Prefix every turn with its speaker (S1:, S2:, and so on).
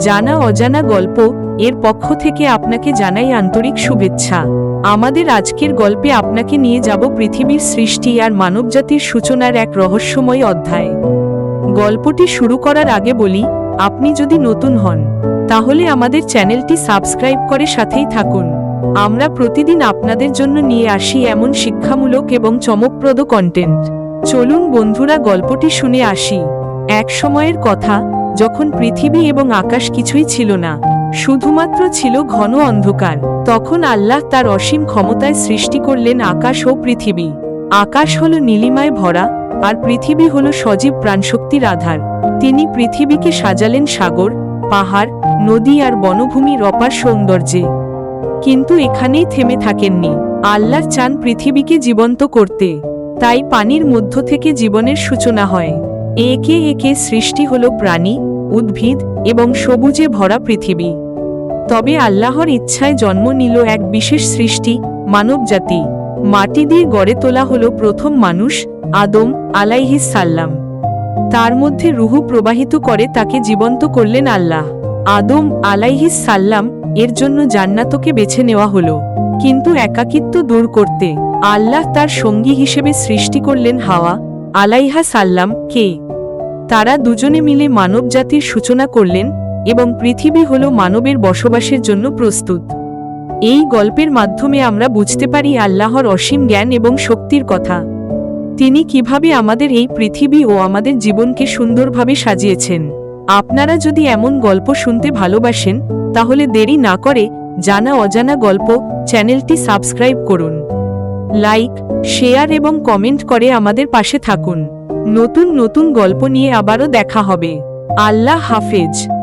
S1: জানা অজানা গল্প, এর পক্ষ থেকে আপনাকে জানাই আন্তরিক শুভেচ্ছা। আমাদের আজকের গল্পে আপনাকে নিয়ে যাব পৃথিবীর সৃষ্টি আর মানবজাতির সূচনার এক রহস্যময় অধ্যায়। গল্পটি শুরু করার আগে বলি, আপনি যদি নতুন হন, তাহলে আমাদের চ্যানেলটি সাবস্ক্রাইব করে সাথেই থাকুন। আমরা প্রতিদিন আপনাদের জন্য নিয়ে আসি এমন শিক্ষামূলক এবং চমকপ্রদ কন্টেন্ট চলুন বন্ধুরা গল্পটি শুনে আসি। এক সময়ের কথা যখন পৃথিবী এবং আকাশ কিছুই ছিল না, শুধুমাত্র ছিল ঘন অন্ধকার, তখন আল্লাহ তার অসীম ক্ষমতায় সৃষ্টি করলেন আকাশ ও পৃথিবী। আকাশ হল নীলিমায় ভরা, আর পৃথিবী হল সজীব প্রাণশক্তির আধার। তিনি পৃথিবীকে সাজালেন সাগর, পাহাড়, নদী আর বনভূমির অপার সৌন্দর্যে। কিন্তু এখানেই থেমে থাকেননি। আল্লাহ চান পৃথিবীকে জীবন্ত করতে। তাই পানির মধ্য থেকে জীবনের সূচনা হয়। একে একে সৃষ্টি হল প্রাণী, উদ্ভিদ এবং সবুজে ভরা পৃথিবী। তবে আল্লাহর ইচ্ছায় জন্ম নিল এক বিশেষ সৃষ্টি, মানবজাতি। মাটি দিয়ে গড়ে তোলা হল প্রথম মানুষ, আদম আলাইহিস সাল্লাম তার মধ্যে রুহু প্রবাহিত করে তাকে জীবন্ত করলেন আল্লাহ। আদম আলাইহিস সাল্লাম এর জন্য জান্নাতকে বেছে নেওয়া হলো। কিন্তু একাকিত্ব দূর করতে আল্লাহ তার সঙ্গী হিসেবে সৃষ্টি করলেন হাওয়া আলাইহা সাল্লাম, কে? তারা দুজনে মিলে মানবজাতির সূচনা করলেন এবং পৃথিবী হল মানবের বসবাসের জন্য প্রস্তুত। এই গল্পের মাধ্যমে আমরা বুঝতে পারি আল্লাহর অসীম জ্ঞান এবং শক্তির কথা। তিনি কীভাবে আমাদের এই পৃথিবী ও আমাদের জীবনকে সুন্দরভাবে সাজিয়েছেন। আপনারা যদি এমন গল্প শুনতে ভালোবাসেন, তাহলে দেরি না করে জানা অজানা গল্প চ্যানেলটি সাবস্ক্রাইব করুন। লাইক শেয়ার এবং কমেন্ট করে আমাদের পাশে থাকুন। নতুন নতুন গল্প নিয়ে আবারও দেখা হবে। আল্লাহ হাফেজ।